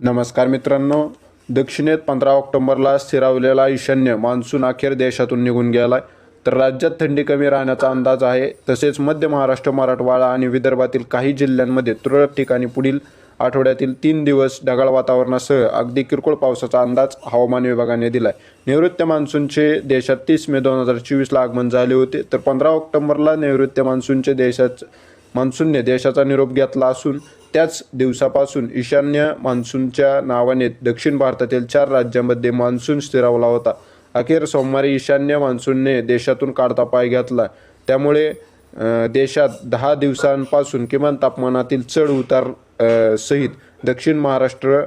नमस्कार मित्रांनो. दक्षिणेत पंधरा ऑक्टोबरला स्थिरावलेला ईशान्य मान्सून अखेर देशातून निघून गेला तर राज्यात थंडी कमी राहण्याचा अंदाज आहे. तसेच मध्य महाराष्ट्र मराठवाडा आणि विदर्भातील काही जिल्ह्यांमध्ये तुरळक ठिकाणी पुढील आठवड्यातील तीन दिवस ढगाळ वातावरणासह अगदी किरकोळ पावसाचा अंदाज हवामान विभागाने दिलाय. नैऋत्य मान्सूनचे देशात तीस मे दोन हजार चोवीसला आगमन झाले होते. तर पंधरा ऑक्टोबरला नैऋत्य मान्सूनचे देशात मान्सूनने देशाचा निरोप घेतला असून त्याच दिवसापासून ईशान्य मान्सूनच्या नावाने दक्षिण भारतातील चार राज्यांमध्ये मान्सून स्थिरावला होता. अखेर सोमवारी ईशान्य मान्सूनने देशातून काढता पाय घेतला. त्यामुळे देशात दहा दिवसांपासून किमान तापमानातील चढ उतार सहित दक्षिण महाराष्ट्र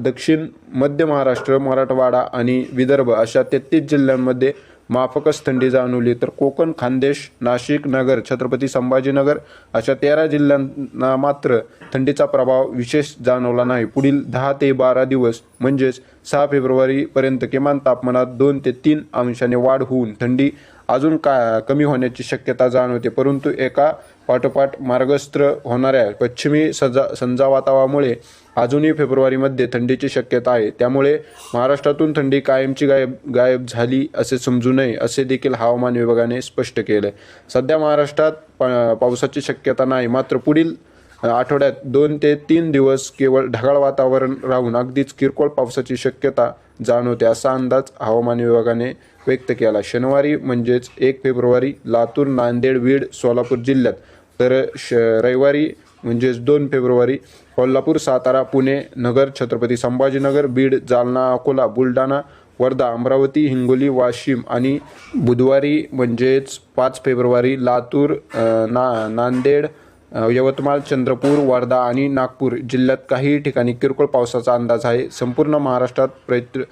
दक्षिण मध्य महाराष्ट्र मराठवाडा आणि विदर्भ अशा तेहतीस जिल्ह्यांमध्ये माफकच थंडी जाणवली तर कोकण खानदेश नाशिक नगर छत्रपती संभाजीनगर अशा तेरा जिल्ह्यांना मात्र थंडीचा प्रभाव विशेष जाणवला नाही. पुढील दहा ते बारा दिवस म्हणजेच सहा फेब्रुवारीपर्यंत किमान तापमानात दोन ते तीन अंशाने वाढ होऊन थंडी अजून का कमी होण्याची शक्यता जाणवते. परंतु एका पाठोपाठ मार्गस्त्र होणाऱ्या पश्चिमी सजा संजावातावामुळे अजूनही फेब्रुवारीमध्ये थंडीची शक्यता आहे. त्यामुळे महाराष्ट्रातून थंडी कायमची गायब गायब झाली असे समजू नये असे देखील हवामान विभागाने स्पष्ट केलं आहे सध्या महाराष्ट्रात पा पावसाची शक्यता नाही. मात्र पुढील आठवड्यात दोन ते तीन दिवस केवळ ढगाळ वातावरण राहून अगदीच किरकोळ पावसाची शक्यता जाणवते असा अंदाज हवामान विभागाने व्यक्त केला. शनिवारी म्हणजेच एक फेब्रुवारी लातूर नांदेड बीड सोलापूर जिल्ह्यात तर श रविवारी म्हणजेच दोन फेब्रुवारी कोल्हापूर सातारा पुणे नगर छत्रपती संभाजीनगर बीड जालना अकोला बुलढाणा वर्धा अमरावती हिंगोली वाशिम आणि बुधवारी म्हणजेच पाच फेब्रुवारी लातूर ना नांदेड यवतमाळ चंद्रपूर वर्धा आणि नागपूर जिल्ह्यात काही ठिकाणी किरकोळ पावसाचा अंदाज आहे. संपूर्ण महाराष्ट्रात प्रैत्र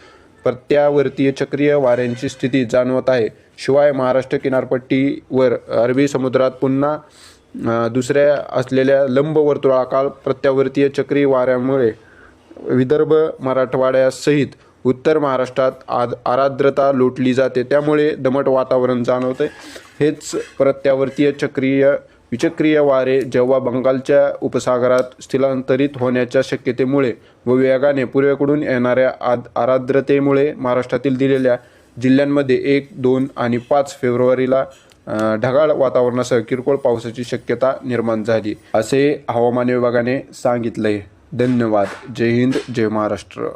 प्रत्यावर्तीय चक्रीय वाऱ्यांची स्थिती जाणवत आहे. शिवाय महाराष्ट्र किनारपट्टीवर अरबी समुद्रात पुन्हा दुसऱ्या असलेल्या लंबवर्तुळाकार प्रत्यावर्तीय चक्री वाऱ्यामुळे विदर्भ मराठवाड्यासहित उत्तर महाराष्ट्रात आद आराद्रता लोटली जाते. त्यामुळे दमट वातावरण जाणवते. हेच प्रत्यावर्तीय चक्रीय विचक्रीय वारे जेव्हा बंगालच्या उपसागरात स्थलांतरित होण्याच्या शक्यतेमुळे व वेगाने पूर्वेकडून येणाऱ्या आद आराद्रतेमुळे महाराष्ट्रातील दिलेल्या जिल्ह्यांमध्ये एक दोन आणि पाच फेब्रुवारीला ढगाळ वातावरणासह किरकोळ पावसाची शक्यता निर्माण झाली असे हवामान विभागाने सांगितले धन्यवाद. जय हिंद. जय महाराष्ट्र.